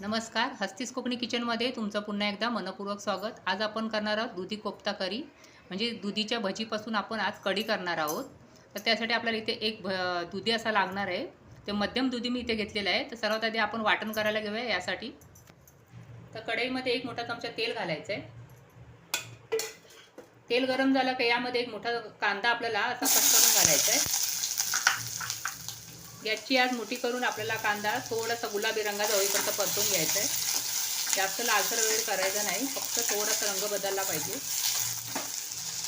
नमस्कार हस्तीस कोकणी किचनमध्ये तुमचं पुन्हा एकदा मनपूर्वक स्वागत. आज आपण करणार आहोत दुधी कोफ्ता करी. म्हणजे दुधीच्या भजीपासून आपण आज कढी करणार आहोत. तर त्यासाठी आपल्याला इथे एक भ दुधी असा लागणार आहे. ते मध्यम दुधी मी इथे घेतलेलं आहे. तर सर्वात आधी आपण वाटण करायला घेऊया यासाठी. तर कढईमध्ये एक मोठा चमचा तेल घालायचं आहे. तेल गरम झालं का यामध्ये एक मोठा कांदा आपल्याला असा कट करून घालायचा आहे. याची आज मोठी करून आपल्याला कांदा थोडासा गुलाबी रंगाचा होईपर्यंत परतून घ्यायचा आहे. जास्त लालसर वगैरे करायचा नाही फक्त थोडासा रंग बदलला पाहिजे.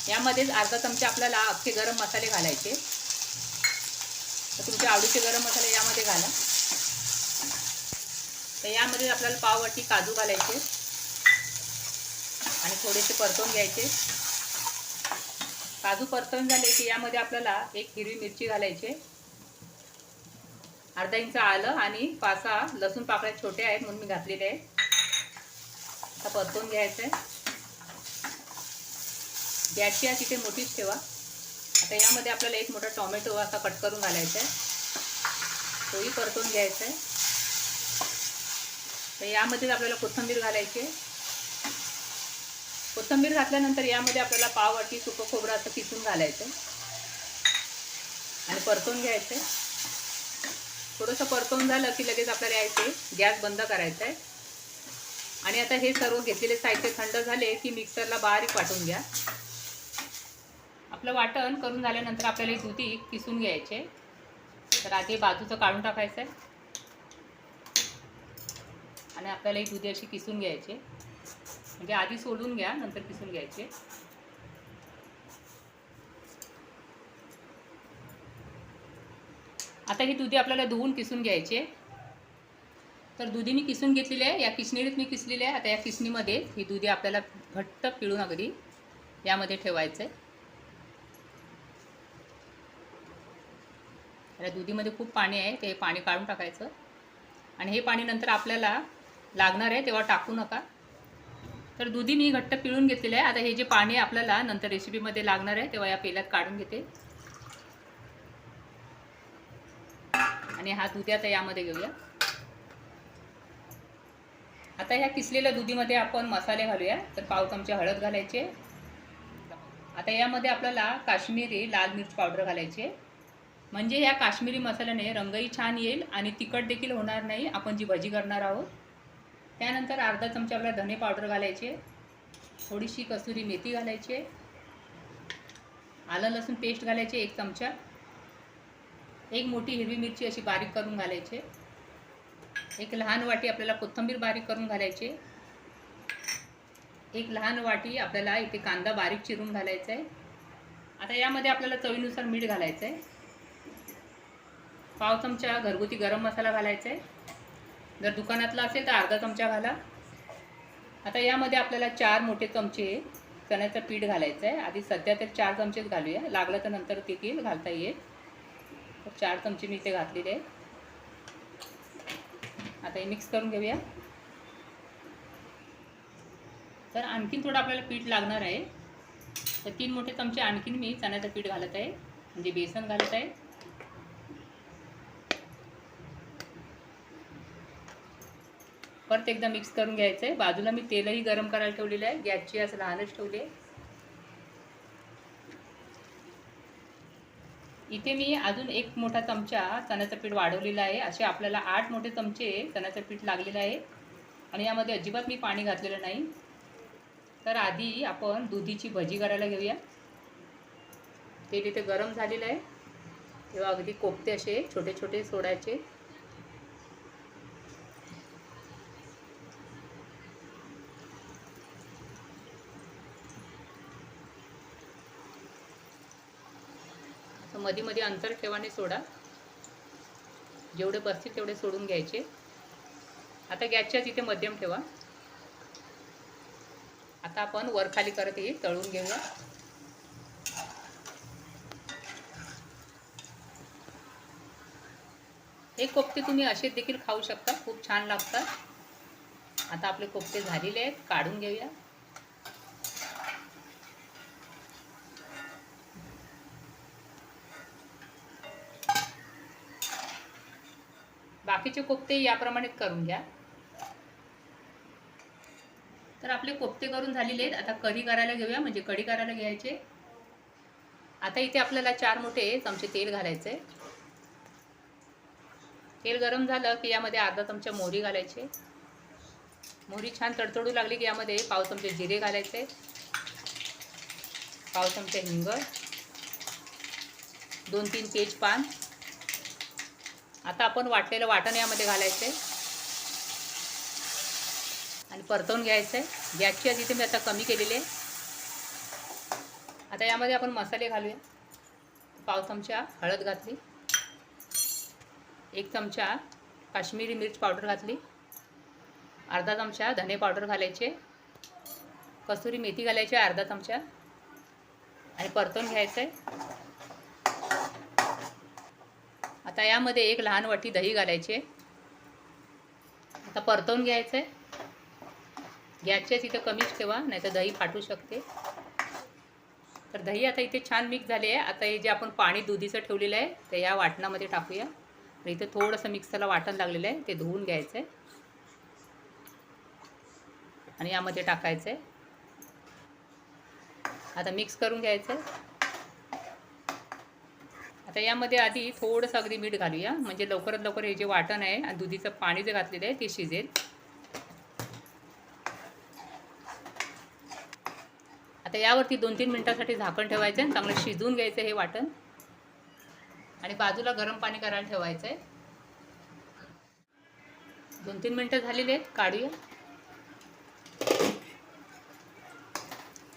यामध्येच अर्धा चमचा आपल्याला अख्खे गरम मसाले घालायचे. तर तुमच्या आवडीचे गरम मसाले यामध्ये घाला. तर यामध्ये आपल्याला पाववाटी काजू घालायचे. आणि थोडेसे परतवून घ्यायचे. काजू परतवून झाले की यामध्ये आपल्याला एक हिरवी मिरची घालायची. अर्धा इंच आलं आणि पाच सहा लसूण पाकळ्या छोटे आहेत म्हणून मी घातलेले आहे आता परतून घ्यायचं आहे गॅसची आहे तिथे मोठीच ठेवा. आता यामध्ये आपल्याला एक मोठा टॉमॅटो असा कट करून घालायचा आहे तोही परतून घ्यायचा आहे तर यामध्येच आपल्याला कोथिंबीर घालायची आहे. कोथिंबीर घातल्यानंतर यामध्ये आपल्याला पाव पाववाटी सुकं खोबरं असं किसून घालायचं आणि परतून घ्यायचं आहे थोडंसं परतवून झालं की लगेच आपल्याला यायचे. गॅस बंद करायचा आहे. आणि आता हे सर्व घेतलेले साहित्य थंड झाले की मिक्सरला बारीक वाटून घ्या. आपलं वाटण करून झाल्यानंतर आपल्याला ही दुधी किसून घ्यायचे. तर आधी बाजूचं काढून टाकायचं आहे. आणि आपल्याला ही दुधी अशी किसून घ्यायची म्हणजे आधी सोडून घ्या नंतर किसून घ्यायचे आता ही दुधी आपल्याला धुवून किसून घ्यायची. आहे तर दुधी मी किसून घेतलेली आहे. या किसणीत मी किसलेली आहे. आता या किसणीमध्ये ही दुधी आपल्याला घट्ट पिळून अगदी यामध्ये ठेवायचं आहे या दुधीमध्ये खूप पाणी आहे. ते पाणी काढून टाकायचं. आणि हे पाणी नंतर आपल्याला लागणार आहे तेव्हा टाकू नका. तर दुधी मी घट्ट पिळून घेतलेलं आहे. आता हे जे पाणी आपल्याला नंतर रेसिपीमध्ये लागणार आहे तेव्हा या पेल्यात काढून घेते. आणि हा दुधी आता यामध्ये घेऊया. आता ह्या किसलेल्या दुधीमध्ये आपण मसाले घालूया. तर पाव चमचे हळद घालायचे. आता यामध्ये आपल्याला काश्मीरी लाल मिर्च पावडर घालायचे म्हणजे ह्या काश्मीरी मसाल्याने रंगही छान येईल आणि तिखट देखील होणार नाही. आपण जी भजी करणार आहोत. त्यानंतर अर्धा चमचा आपल्याला धने पावडर घालायचे. थोडीशी कसुरी मेथी घालायची. आलं लसूण पेस्ट घालायचे एक चमचा. एक मोठी हिरवी मिरची अशी बारीक करून घालायचे. एक लहान वाटी आपल्याला कोथिंबीर बारीक करून घालायची. एक लहान वाटी आपल्याला इथे कांदा बारीक चिरून घालायचा आहे. आता यामध्ये आपल्याला चवीनुसार मीठ घालायचं आहे. पाव चमचा घरगुती गरम मसाला घालायचा आहे. जर दुकानातला असेल तर अर्धा चमचा घाला. आता यामध्ये आपल्याला चार मोठे चमचे चण्याचं पीठ घालायचं आहे. आधी सध्या तर चार चमचेच घालूया. लागलं तर नंतर देखील घालता येईल. तर चार चमचे मी इथे घातलेले आहे आता हे मिक्स करून घेऊया. तर आणखीन थोडं आपल्याला पीठ लागणार आहे. तर तीन मोठे चमचे आणखीन मी चण्याचं पीठ घालत आहे. म्हणजे बेसन घालत आहे. परत एकदा मिक्स करून घ्यायचं आहे बाजूला मी तेलही गरम करायला ठेवलेलं आहे. गॅसची असं लहानच ठेवली आहे. इथे मी अजून एक मोठा चमचा चण्याचं पीठ वाढवलेलं आहे. असे आपल्याला आठ मोठे चमचे चण्याचं पीठ लागलेलं आहे. आणि यामध्ये अजिबात मी पाणी घातलेलं नाही. तर आधी आपण दुधीची भजी करायला घेऊया. तेल इथे गरम झालेलं आहे. तेव्हा अगदी कोफते असे छोटे छोटे सोडायचे. असं मध्ये मध्ये अंतर ठेवाने सोडा. जेवढे बसतील तेवढे सोडून घ्यायचे. आता गॅसच्या तिथे मध्यम ठेवा. आता आपण वर खाली करत हे तळून घेऊया. हे कोफ्ते तुम्ही असे देखील खाऊ शकता. खूप छान लागतात. आता आपले कोफ्ते झालेले आहेत. काढून घेऊया. बाकीचे कोफ्ते याप्रमाणे करून घ्या. तर आपले कोफ्ते करून झालेले आहेत. आता कढी करायला घेऊया म्हणजे कढी करायला घ्यायचे. आता इथे आपल्याला चार मोठे चमचे तेल घालायचे. तेल गरम झालं की यामध्ये अर्धा चमचा मोहरी घालायचे. मोहरी छान तडतडू लागली की यामध्ये पाव चमचे जिरे घालायचे. पाव चमचे हिंग. दोन तीन तेज पान. आता आपण वाटलेलं वाटण यामध्ये घालायचं आहे आणि परतवून घ्यायचं आहे गॅसची आधी इथे मी आता कमी केलेली आहे. आता यामध्ये आपण मसाले घालूया. पाव चमचा हळद घातली. एक चमचा काश्मीरी मिर्च पावडर घातली. अर्धा चमचा धने पावडर घालायचे. कसुरी मेथी घालायची अर्धा चमचा. आणि परतवून घ्यायचं आहे आता यामध्ये एक लहान वाटी दही घालायची आता परतवून घ्यायचं आहे गॅसच्या इथं कमीच ठेवा नाही तर दही फाटू शकते. तर दही आता इथे छान मिक्स झाले आहे. आता हे जे आपण पाणी दुधीचं ठेवलेलं आहे ते या वाटणामध्ये टाकूया. तर इथे थोडंसं मिक्सरला वाटण लागलेलं आहे ते धुवून घ्यायचं आहे आणि यामध्ये टाकायचं आहे आता मिक्स करून घ्यायचं आहे आता यामध्ये आधी थोडंसं अगदी मीठ घालूया. म्हणजे लवकरात लवकर हे जे वाटण आहे आणि दुधीचं पाणी जे घातलेलं आहे ते शिजेल. आता यावरती दोन तीन मिनटासाठी झाकण ठेवायचं आहे. चांगलं शिजवून घ्यायचं हे वाटण. आणि बाजूला गरम पाणी करायला ठेवायचं आहे. दोन तीन मिनटं झालेली आहेत काढूया.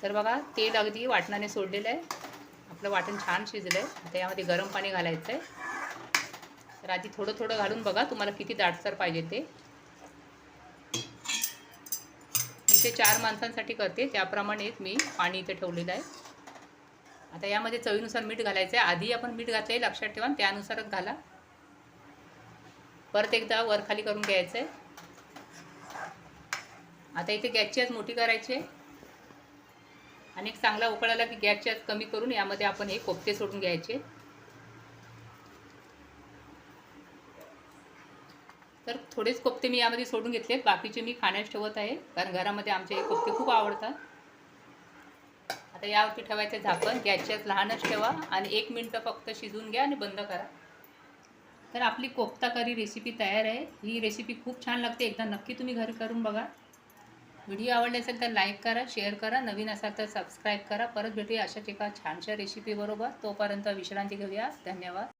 तर बघा तेल अगदी वाटणाने सोडलेलं आहे. आपलं वाटण छान शिजलं आहे आता यामध्ये गरम पाणी घालायचं आहे तर आधी थोडं थोडं घालून बघा तुम्हाला किती दाटसर पाहिजे ते. मी ते चार माणसांसाठी करते त्याप्रमाणेच मी पाणी इथे ठेवलेलं आहे. आता यामध्ये चवीनुसार मीठ घालायचं आहे आधी आपण मीठ घातलं आहे लक्षात ठेवा त्यानुसारच घाला. परत एकदा वरखाली करून घ्यायचं आहे आता इथे गॅसची आज मोठी करायची आहे. आणि एक चांगला उकळाला की गॅसची आज कमी करून यामध्ये आपण हे कोफ्ते सोडून घ्यायचे. तर थोडेच कोफ्ते मी यामध्ये सोडून घेतले. बाकीचे मी खाण्यास ठेवत आहे. कारण घरामध्ये आमचे हे कोफ्ते खूप आवडतात. आता यावरती ठेवायचं झाकण. गॅसच्याच लहानच ठेवा आणि एक मिनटं फक्त शिजवून घ्या आणि बंद करा. तर आपली कोफ्ता करी रेसिपी तयार आहे. ही रेसिपी खूप छान लागते. एकदा नक्की तुम्ही घरी करून बघा. व्हिडिओ आवडले असेल तर लाईक करा शेअर करा. नवीन असाल तर सबस्क्राईब करा. परत भेटूया अशाच एका छानशा रेसिपीबरोबर तोपर्यंत विश्रांती घेऊया. धन्यवाद.